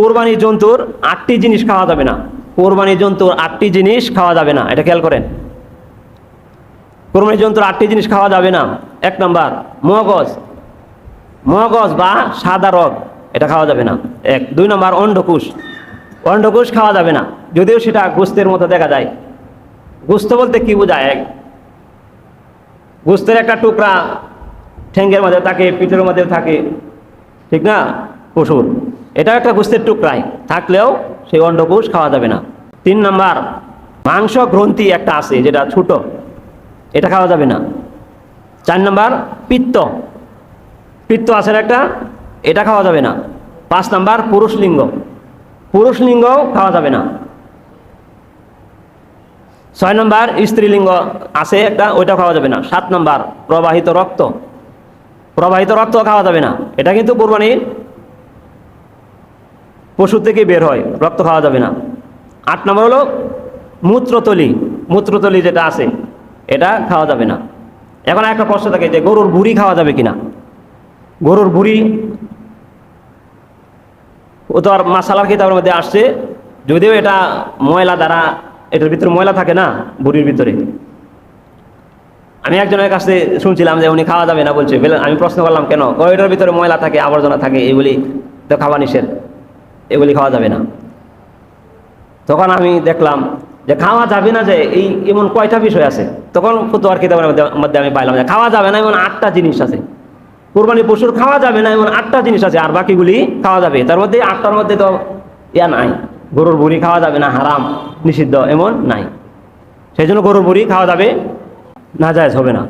কোরবানি জন্তুর আটটি জিনিস খাওয়া যাবে না। কোরবানি জন্তুর আটটি জিনিস খাওয়া যাবে না। এটা খেয়াল করেন। কোরবানি জন্তুর আটটি জিনিস খাওয়া যাবে না। এক নম্বর, মগজ। মগজ বা সাদা রগ, এটা খাওয়া যাবে না। এক। দুই নম্বর, অন্ডকুশ। অন্ডকুশ খাওয়া যাবে না। যদিও সেটা গোস্তের মতো দেখা যায়। গোস্ত বলতে কি বোঝায়? এক, গোস্তের একটা টুকরা ঠ্যাঙ্গের মধ্যে থাকে, পিঠের মধ্যে থাকে। ঠিক না? পশুর। এটা একটা গোস্তের টুকরাই। থাকলেও সেই অন্ডকোষ খাওয়া যাবে না। তিন নাম্বার, মাংস গ্রন্থি একটা আছে যেটা ছোট, এটা খাওয়া যাবে না। চার নাম্বার, পিত্ত। পিত্ত আছে একটা, এটা খাওয়া যাবে না। পাঁচ নাম্বার, পুরুষ লিঙ্গ। পুরুষ লিঙ্গও খাওয়া যাবে না। ছয় নম্বর স্ত্রীলিঙ্গ আছে একটা ওইটা খাওয়া যাবে না। সাত নম্বর, প্রবাহিত রক্ত। প্রবাহিত রক্ত খাওয়া যাবে না। এটা কিন্তু কোরবানির পশু থেকে বের হয়, রক্ত খাওয়া যাবে না। আট নম্বর হলো মূত্রতলি। মূত্রতলি যেটা আছে, এটা খাওয়া যাবে না। এখন একটা প্রশ্ন থাকে যে গরুর বুড়ি খাওয়া যাবে কিনা? গরুর বুড়ি, ও তো আর মাসালার কিতাবের মধ্যে আসছে, যদিও এটা ময়লা দ্বারা, এটার ভিতরে ময়লা থাকে না বুড়ির ভিতরে। আমি একজনের কাছে শুনছিলাম যে উনি খাওয়া যাবে না বলছে, বলে- আমি প্রশ্ন করলাম, কেন? এটার ভিতরে ময়লা থাকে, আবর্জনা থাকে এগুলি তো খাওয়া নিষেধ। এগুলি খাওয়া যাবে না। তখন আমি দেখলাম যে খাওয়া যাবে না যে এই এমন কয়টা বিষয় আছে। তখন ফতুয়ার কিতাবের মধ্যে- আমি পাইলাম যে খাওয়া যাবে না এমন আটটা জিনিস আছে। কোরবানি পশুর খাওয়া যাবে না এমন আটটা জিনিস আছে আর বাকিগুলি খাওয়া যাবে। তার মধ্যে আটটার মধ্যে তো ইয়া নাই। গরুর বুড়ি খাওয়া যাবে না, হারাম, নিষিদ্ধ এমন নাই। সেই জন্য গরুর বুড়ি খাওয়া যাবে, না যায় হবে না।